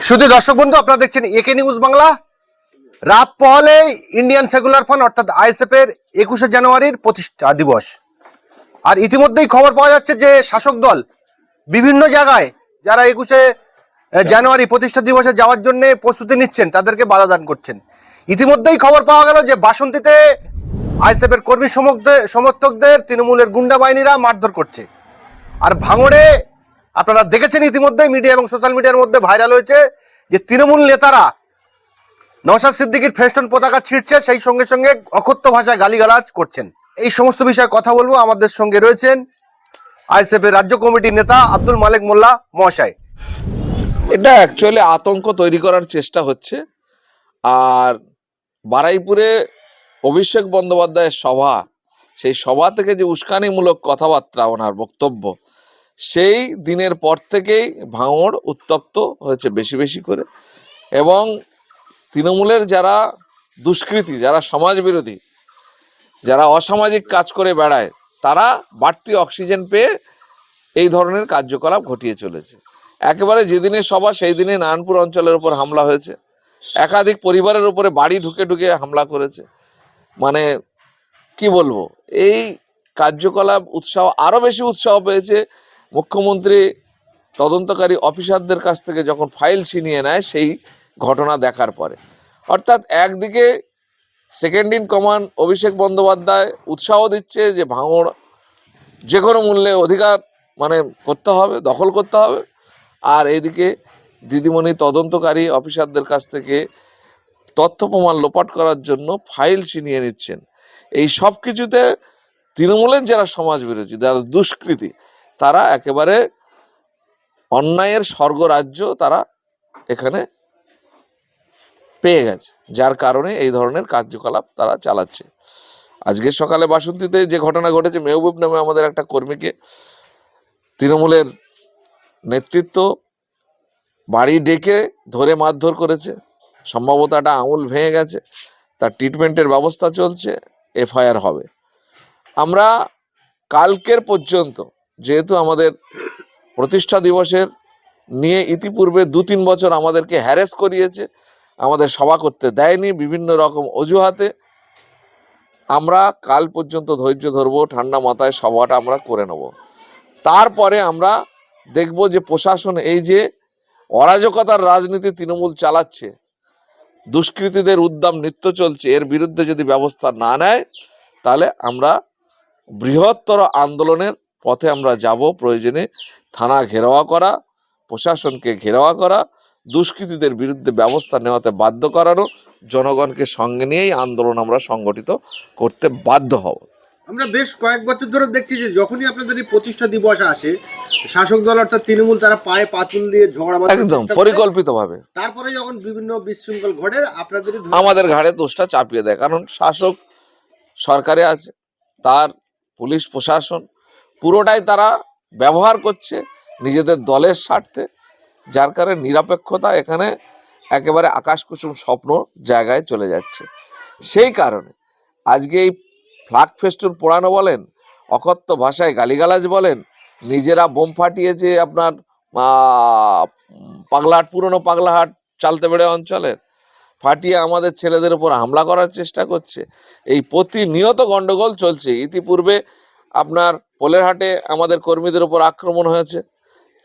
শুধু দর্শক বন্ধু, আপনারা দেখছেন একে নিউজ বাংলা। রাত পহলে ইন্ডিয়ান সেকুলার ফান্ড অর্থাৎ আইএসএফ এর একুশে জানুয়ারির প্রতিষ্ঠা দিবস। আর ইতিমধ্যেই খবর পাওয়া যাচ্ছে যে শাসক দল বিভিন্ন জায়গায় যারা একুশে জানুয়ারি প্রতিষ্ঠা দিবসে যাওয়ার জন্য প্রস্তুতি নিচ্ছেন, তাদেরকে বাধা দান করছেন। ইতিমধ্যেই খবর পাওয়া গেল যে বাসন্তীতে আইএসএফ এর কর্মী সমর্থকদের- তৃণমূলের গুন্ডা বাহিনীরা মারধর করছে। আর ভাঙড়ে আপনারা দেখেছেন ইতিমধ্যে মিডিয়া এবং সোশ্যাল মিডিয়ার মধ্যে ভাইরাল হয়েছে যে তৃণমূল নেতারা নওশাদ সিদ্দিকির ফেস্টন পতাকা ছিঁড়ছে, সেই সঙ্গে সঙ্গে অকথ্য ভাষায় গালিগালাজ করছেন। এই সমস্ত বিষয়ে কথা বলব, আমাদের সঙ্গে রয়েছেন আইএসএফ এর রাজ্য কমিটির নেতা আব্দুল মালিক মোল্লা মহাশয়। এটা অ্যাকচুয়ালি আতঙ্ক তৈরি করার চেষ্টা হচ্ছে। আর বারাইপুরে অভিষেক বন্দ্যোপাধ্যায়ের সভা, সেই সভা থেকে যে উস্কানিমূলক কথাবার্তা, ওনার বক্তব্য সেই দিনের পর থেকেই ভাঙড় উত্তপ্ত হয়েছে বেশি বেশি করে। এবং তৃণমূলের যারা দুষ্কৃতী, যারা সমাজবিরোধী, যারা অসামাজিক কাজ করে বেড়ায়, তারা বাড়তি অক্সিজেন পেয়ে এই ধরনের কার্যকলাপ ঘটিয়ে চলেছে। একেবারে যেদিনে সভা, সেই দিনে নারায়ণপুর অঞ্চলের উপর হামলা হয়েছে। একাধিক পরিবারের উপরে বাড়ি ঢুকে ঢুকে হামলা করেছে। মানে কি বলব? এই কার্যকলাপ, উৎসাহ আরও বেশি উৎসাহ পেয়েছে মুখ্যমন্ত্রী তদন্তকারী অফিসারদের কাছ থেকে যখন ফাইল ছিনিয়ে নেয়, সেই ঘটনা দেখার পরে। অর্থাৎ একদিকে second in command Abhishek Bandyopadhyay উৎসাহ দিচ্ছে যে ভাঙড় যে কোনো মূল্যে অধিকার মানে করতে হবে, দখল করতে হবে। আর এদিকে দিদিমণি তদন্তকারী অফিসারদের কাছ থেকে তথ্য প্রমাণ লোপাট করার জন্য ফাইল ছিনিয়ে নিচ্ছেন। এই সব কিছুতে তৃণমূলের যারা সমাজ বিরোধী যারা দুষ্কৃতী তারা একেবারে অন্যায়ের স্বর্গরাজ্য তারা এখানে পেয়ে গেছে, যার কারণে এই ধরনের কার্যকলাপ তারা চালাচ্ছে। আজকে সকালে বাসন্তীতে যে ঘটনা ঘটেছে, মেহবুব নামে আমাদের একটা কর্মীকে তৃণমূলের নেতৃত্ব বাড়ি ডেকে ধরে মারধর করেছে। সম্ভবত একটা আঙুল ভেঙে গেছে, তার ট্রিটমেন্টের ব্যবস্থা চলছে, এফআইআর হবে। আমরা কালকের পর্যন্ত যেহেতু আমাদের প্রতিষ্ঠা দিবসের নিয়ে ইতিপূর্বে দু তিন বছর আমাদেরকে হ্যারেস করিয়েছে, আমাদের সভা করতে দেয়নি বিভিন্ন রকম অজুহাতে, আমরা কাল পর্যন্ত ধৈর্য ধরবো, ঠান্ডা মাথায় সভাটা আমরা করে নেব। তারপরে আমরা দেখব যে প্রশাসন এই যে অরাজকতার রাজনীতি তৃণমূল চালাচ্ছে, দুষ্কৃতীদের উদ্যম নিত্য চলছে, এর বিরুদ্ধে যদি ব্যবস্থা না নেয়, তাহলে আমরা বৃহত্তর আন্দোলনের পথে আমরা যাব প্রয়োজনে থানা ঘেরাওয়া করা প্রশাসনকে ঘেরাওয়া করা দুষ্কৃতীদের বিরুদ্ধে ব্যবস্থা নেওয়াতে বাধ্য করানো জনগণকে সঙ্গে নিয়েই আন্দোলন আমরা সংগঠিত করতে বাধ্য হব আমরা বেশ কয়েক বছর ধরে দেখছি যে যখনই আপনাদের এই প্রতিষ্ঠা দিবস আসে শাসক দল অর্থাৎ তৃণমূল তারা পায়ে পাতুল দিয়ে ঝগড়া একদম। পরিকল্পিতভাবে তারপরে যখন বিভিন্ন বিশৃঙ্খল ঘটে আপনাদের আমাদের ঘাড়ে দোষটা চাপিয়ে দেয় কারণ শাসক সরকারে আছে তার পুলিশ প্রশাসন পুরোটাই তারা ব্যবহার করছে নিজেদের দলের স্বার্থে, যার কারণে নিরপেক্ষতা এখানে একেবারে আকাশ কুসুম স্বপ্ন জায়গায় চলে যাচ্ছে। সেই কারণে আজকে এই ফ্লাগ ফেস্টুন পোড়ানো বলেন, অকথ্য ভাষায় গালিগালাজ বলেন, নিজেরা বোম ফাটিয়েছে আপনার পাগলাহাট, পুরনো পাগলাহাট চালতে বেড়ে অঞ্চলের ফাটিয়ে আমাদের ছেলেদের উপর হামলা করার চেষ্টা করছে। এই প্রতিনিয়ত গন্ডগোল চলছে। ইতিপূর্বে আপনার পোলেরহাটে আমাদের কর্মীদের উপর আক্রমণ হয়েছে।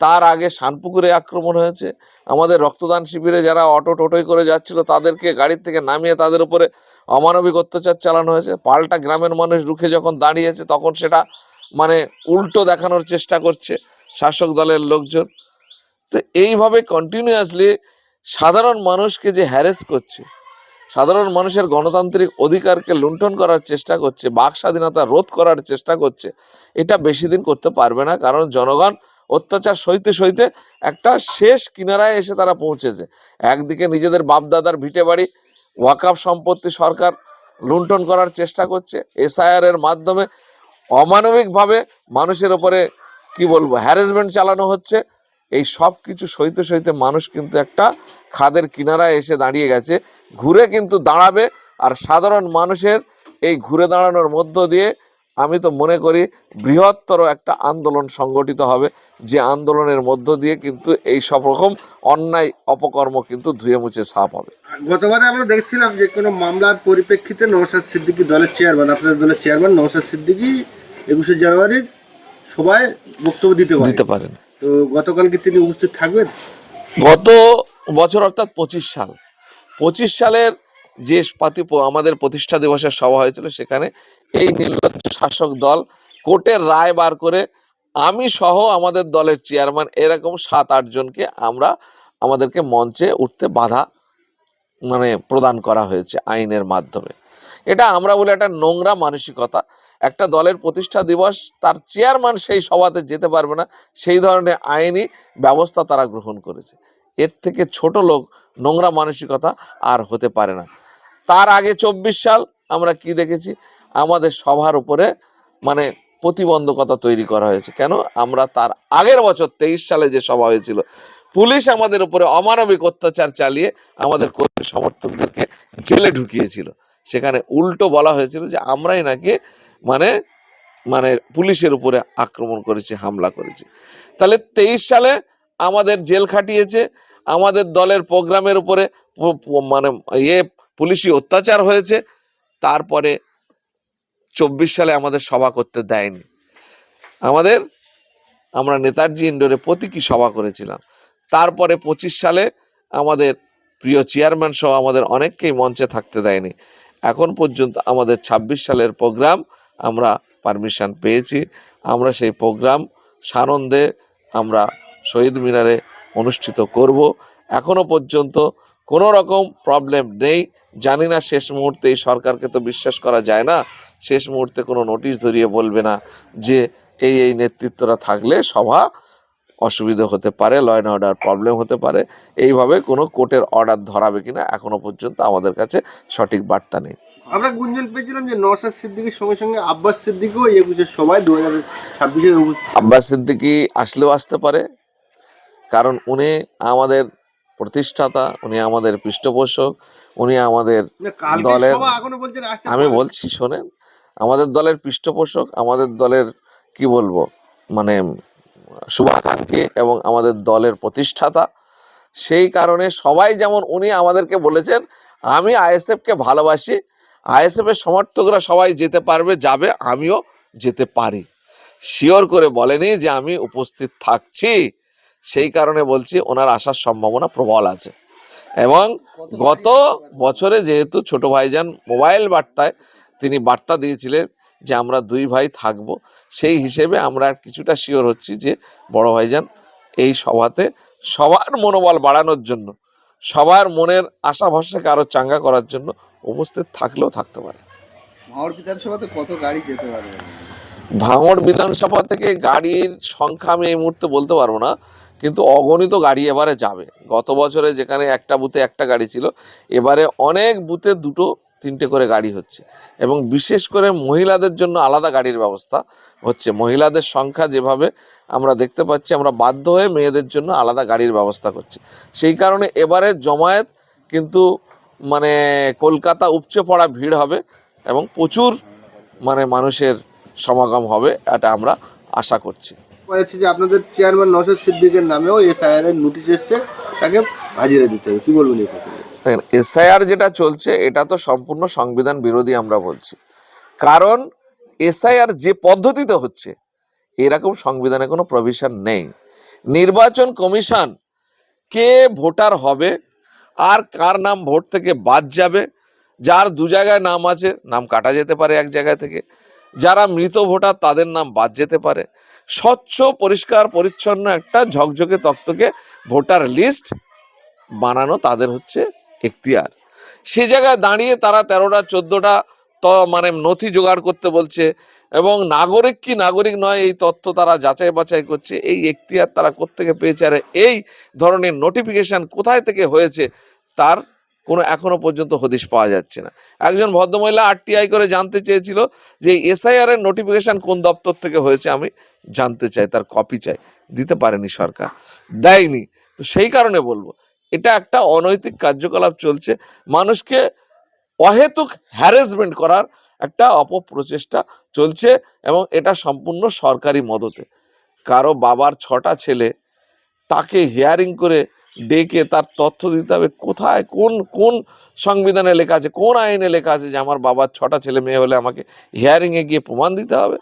তার আগে শানপুকুরে আক্রমণ হয়েছে। আমাদের রক্তদান শিবিরে যারা অটো টোটোই করে যাচ্ছিল, তাদেরকে গাড়ির থেকে নামিয়ে তাদের উপরে অমানবিক অত্যাচার চালানো হয়েছে। পাল্টা গ্রামের মানুষ রুখে যখন দাঁড়িয়েছে, তখন সেটা মানে উল্টো দেখানোর চেষ্টা করছে শাসক দলের লোকজন। তো এইভাবে কন্টিনিউয়াসলি সাধারণ মানুষকে যে হ্যারেস করছে সাধারণ মানুষের গণতান্ত্রিক অধিকারকে লুণ্ঠন করার চেষ্টা করছে, বাক স্বাধীনতা রোধ করার চেষ্টা করছে, এটা বেশি দিন করতে পারবে না। কারণ জনগণ অত্যাচার সইতে সইতে একটা শেষ কিনারায় এসে তারা পৌঁছেছে। একদিকে নিজেদের বাপদাদার ভিটে বাড়ি ওয়াকাফ সম্পত্তি সরকার লুণ্ঠন করার চেষ্টা করছে, এসআইআর এর মাধ্যমে অমানবিকভাবে মানুষের ওপরে, কি বলব হ্যারাসমেন্ট চালানো হচ্ছে। এই সব কিছু সইতে সইতে মানুষ কিন্তু একটা খাদের কিনারায় এসে দাঁড়িয়ে গেছে। ঘুরে কিন্তু দাঁড়াবে আর সাধারণ মানুষের এই ঘুরে দাঁড়ানোর মধ্য দিয়ে আমি তো মনে করি বৃহত্তর একটা আন্দোলন সংগঠিত হবে যে আন্দোলনের মধ্য দিয়ে কিন্তু এই সব রকম অন্যায় অপকর্ম কিন্তু ধুয়ে মুছে সাফ হবে। গতবারে আমরা দেখছিলাম যে কোনো মামলার পরিপ্রেক্ষিতে নওশাদ সিদ্দিকী দলের চেয়ারম্যান আপনাদের দলের চেয়ারম্যান নওশাদ সিদ্দিকী একুশে জানুয়ারির সবাই বক্তব্য দিতে দিতে পারেন। তো থাকবেন? গত বছর অর্থাৎ পঁচিশ সাল। পঁচিশ সালের যে পাতি আমাদের প্রতিষ্ঠা দিবসের সভা হয়েছিল সেখানে এই নির্লজ্জ শাসক দল কোর্টের রায় বার করে আমি সহ আমাদের দলের চেয়ারম্যান এরকম সাত, আট জনকে আমরা আমাদেরকে মঞ্চে উঠতে বাধা মানে প্রদান করা হয়েছে আইনের মাধ্যমে। এটা আমরা বলে একটা নোংরা মানসিকতা। একটা দলের প্রতিষ্ঠা দিবস তার চেয়ারম্যান সেই সভাতে যেতে পারবে না, সেই ধরনের আইনি ব্যবস্থা তারা গ্রহণ করেছে। এর থেকে ছোট লোক, নোংরা মানসিকতা আর হতে পারে না। তার আগে চব্বিশ সাল আমরা কি দেখেছি? আমাদের সভার উপরে মানে প্রতিবন্ধকতা তৈরি করা হয়েছে। কেন? আমরা তার আগের বছর তেইশ সালে যে সভা হয়েছিল, পুলিশ আমাদের উপরে অমানবিক অত্যাচার চালিয়ে আমাদের কর্মী সমর্থকদেরকে জেলে ঢুকিয়েছিল। সেখানে উল্টো বলা হয়েছিল যে আমরাই নাকি মানে মানে পুলিশের উপরে আক্রমণ করেছে, হামলা করেছে। তাহলে তেইশ সালে আমাদের জেল খাটিয়েছে, আমাদের দলের প্রোগ্রামের উপরে মানে ইয়ে পুলিশি অত্যাচার হয়েছে, তারপরে চব্বিশ সালে আমাদের সভা করতে দেয়নি। আমাদের, আমরা নেতাজি ইন্ডোরে প্রতীকী সভা করেছিলাম। তারপরে পঁচিশ সালে আমাদের প্রিয় চেয়ারম্যান সহ আমাদের অনেককেই মঞ্চে থাকতে দেয়নি। এখন পর্যন্ত আমাদের ২৬ সালের প্রোগ্রাম আমরা পারমিশন পেয়েছি। আমরা সেই প্রোগ্রাম সানন্দে আমরা শহীদ মিনারে অনুষ্ঠিত করব। এখনও পর্যন্ত কোনো রকম প্রবলেম নেই। জানি না শেষ মুহূর্তে এই সরকারকে তো বিশ্বাস করা যায় না। শেষ মুহূর্তে কোনো নোটিশ ধরিয়ে বলবে না যে এই এই নেতৃত্বরা থাকলে সভা অসুবিধা হতে পারে ল অ্যান্ড অর্ডার প্রবলেম হতে পারে। এইভাবে কোনো কোর্টের অর্ডার ধরাবে কিনা এখনও পর্যন্ত আমাদের কাছে সঠিক বার্তা নেই। আমরা গুঞ্জন পেয়েছিলাম যে নওশাদ সিদ্দিকীর সঙ্গে সঙ্গে আব্বাস সিদ্দিকও একুশের সবাই দু হাজার ছাব্বিশে আব্বাস সিদ্দিকি আসলেও আসতে পারে কারণ উনি আমাদের প্রতিষ্ঠাতা উনি আমাদের পৃষ্ঠপোষক উনি আমাদের দলের আমি বলছি শোনেন আমাদের দলের পৃষ্ঠপোষক আমাদের দলের কি বলব মানে শুভাকাঙ্ক্ষী এবং আমাদের দলের প্রতিষ্ঠাতা সেই কারণে সবাই যেমন উনি আমাদেরকে বলেছেন আমি আইএসএফকে ভালোবাসি আইএসএফ এর সমর্থকরা সবাই যেতে পারবে, যাবে, আমিও যেতে পারি। শিওর করে বলেনি যে আমি উপস্থিত থাকছি, সেই কারণে বলছি ওনার আসার সম্ভাবনা প্রবল আছে। এবং গত বছরে যেহেতু ছোট ভাইজান মোবাইল বার্তায় তিনি বার্তা দিয়েছিলেন যে আমরা দুই ভাই থাকব, সেই হিসেবে আমরা কিছুটা শিওর হচ্ছি যে বড় ভাইজান এই সভাতে সবার মনোবল বাড়ানোর জন্য, সবার মনের আশা ভরসাকে আরও চাঙ্গা করার জন্য উপস্থিত থাকলেও থাকতে পারে। ভাঙড় বিধানসভাতে কত গাড়ি যেতে পারবে ভাঙড় বিধানসভা থেকে গাড়ির সংখ্যা আমি এই মুহূর্তে বলতে পারব না কিন্তু অগণিত গাড়ি এবারে যাবে। গত বছরে যেখানে একটা বুথে একটা গাড়ি ছিল এবারে অনেক বুথে দুটো তিনটে করে গাড়ি হচ্ছে। এবং বিশেষ করে মহিলাদের জন্য আলাদা গাড়ির ব্যবস্থা হচ্ছে। মহিলাদের সংখ্যা যেভাবে আমরা দেখতে পাচ্ছি আমরা বাধ্য হয়ে মেয়েদের জন্য আলাদা গাড়ির ব্যবস্থা করছি। সেই কারণে এবারে জমায়েত কিন্তু মানে কলকাতা উপচে পড়া ভিড় হবে এবং প্রচুর মানে মানুষের সমাগম হবে এটা আমরা আশা করছি। যে আপনাদের চেয়ারম্যান নওশাদ সিদ্দিকের নামেও এসআইআর এর নোটিশ এসছে তাকে হাজিরা দিতে হবে। কি বলবেন এই কথা এসআইআর যেটা চলছে এটা তো সম্পূর্ণ সংবিধান বিরোধী আমরা বলছি। কারণ এসআইআর যে পদ্ধতিতে হচ্ছে এরকম সংবিধানে কোনো প্রভিশন নেই। নির্বাচন কমিশন কে ভোটার হবে আর কার নাম ভোট থেকে বাদ যাবে? যার দু জায়গায় নাম আছে, নাম কাটা যেতে পারে এক জায়গা থেকে। যারা মৃত ভোটার, তাদের নাম বাদ যেতে পারে। স্বচ্ছ, পরিষ্কার, পরিচ্ছন্ন একটা ঝকঝকে তক্তকে ভোটার লিস্ট বানানো তাদের হচ্ছে এখতিয়ার। সে জায়গায় দাঁড়িয়ে তারা তেরোটা, চোদ্দোটা মানে নথি জোগাড় করতে বলছে। এবং নাগরিক কি নাগরিক নয়, এই তথ্য তারা যাচাই বাছাই করছে। এই এখতিয়ার তারা কোত্থেকে পেয়েছে আর এই ধরনের নোটিফিকেশান কোথায় থেকে হয়েছে তার কোনো এখনও পর্যন্ত হদিশ পাওয়া যাচ্ছে না। একজন ভদ্রমহিলা আরটিআই করে জানতে চেয়েছিল যে এসআইআর এর নোটিফিকেশন কোন দপ্তর থেকে হয়েছে, আমি জানতে চাই, তার কপি চাই। দিতে পারেনি সরকার, দেয়নি। তো সেই কারণে বলব, এটা একটা অনৈতিক কার্যকলাপ চলছে। মানুষকে অহেতুক হ্যারাসমেন্ট করার একটা অপপ্রচেষ্টা চলছে এবং এটা সম্পূর্ণ সরকারি মদতে। কারও বাবার ছটা ছেলে, তাকে হিয়ারিং করে ডেকে তার তথ্য দিতে হবে, কোথায়, কোন কোন সংবিধানে লেখা আছে, কোন আইনে লেখা আছে যে আমার বাবার ছটা ছেলে মেয়ে হলে আমাকে হিয়ারিংয়ে গিয়ে প্রমাণ দিতে হবে?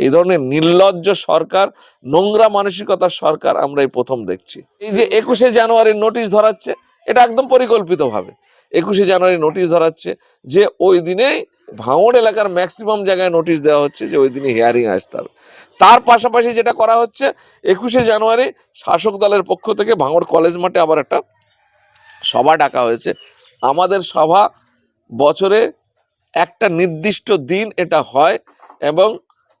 এই ধরনের নির্লজ্জ সরকার, নোংরা মানসিকতার সরকার আমরা এই প্রথম দেখছি। এই যে একুশে জানুয়ারির নোটিশ ধরাচ্ছে, এটা একদম পরিকল্পিতভাবে। একুশে জানুয়ারি নোটিশ ধরাচ্ছে যে ওই দিনেই ভাঙড় এলাকার ম্যাক্সিমাম জায়গায় নোটিশ দেওয়া হচ্ছে যে ওই দিনে হিয়ারিং আসতে হবে। তার পাশাপাশি যেটা করা হচ্ছে, একুশে জানুয়ারি শাসক দলের পক্ষ থেকে ভাঙড় কলেজ মাঠে আবার একটা সভা ডাকা হয়েছে। আমাদের সভা বছরে একটা নির্দিষ্ট দিন এটা হয় এবং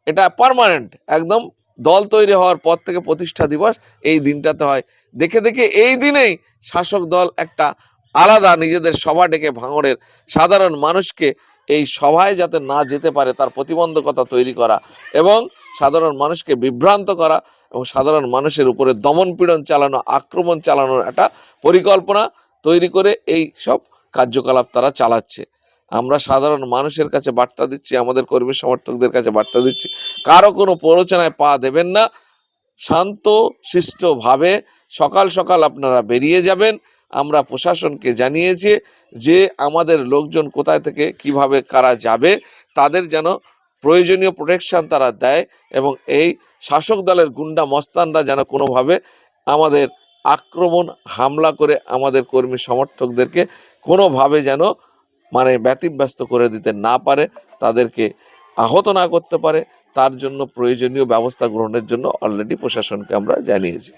এটা পার্মানেন্ট একদম দল তৈরি হওয়ার পর থেকে প্রতিষ্ঠা দিবস এই দিনটাতে হয়। দেখে দেখে এই দিনেই শাসক দল একটা আলাদা নিজেদের সভা ডেকে ভাঙড়ের সাধারণ মানুষকে এই সভায় যাতে না যেতে পারে, তার প্রতিবন্ধকতা তৈরি করা এবং সাধারণ মানুষকে বিভ্রান্ত করা এবং সাধারণ মানুষের উপরে দমনপীড়ন চালানো, আক্রমণ চালানোর একটা পরিকল্পনা তৈরি করে এই সব কার্যকলাপ তারা চালাচ্ছে। আমরা সাধারণ মানুষের কাছে বার্তা দিচ্ছি, আমাদের কর্মী সমর্থকদের কাছে বার্তা দিচ্ছি, কারও কোনো প্ররোচনায় পা দেবেন না। শান্ত শিষ্টভাবে সকাল সকাল আপনারা বেরিয়ে যাবেন আমরা প্রশাসনকে জানিয়েছি যে আমাদের লোকজন কোথায় থেকে কীভাবে কারা যাবে, তাদের যেন প্রয়োজনীয় প্রোটেকশন তারা দেয় এবং এই শাসক দলের গুন্ডা মস্তানরা যেন কোনোভাবে আমাদের আক্রমণ, হামলা করে আমাদের কর্মী সমর্থকদেরকে কোনোভাবে যেন মানে ব্যতিব্যস্ত করে দিতে না পারে, তাদেরকে আহত না করতে পারে, তার জন্য প্রয়োজনীয় ব্যবস্থা গ্রহণের জন্য অলরেডি প্রশাসনকে আমরা জানিয়েছি।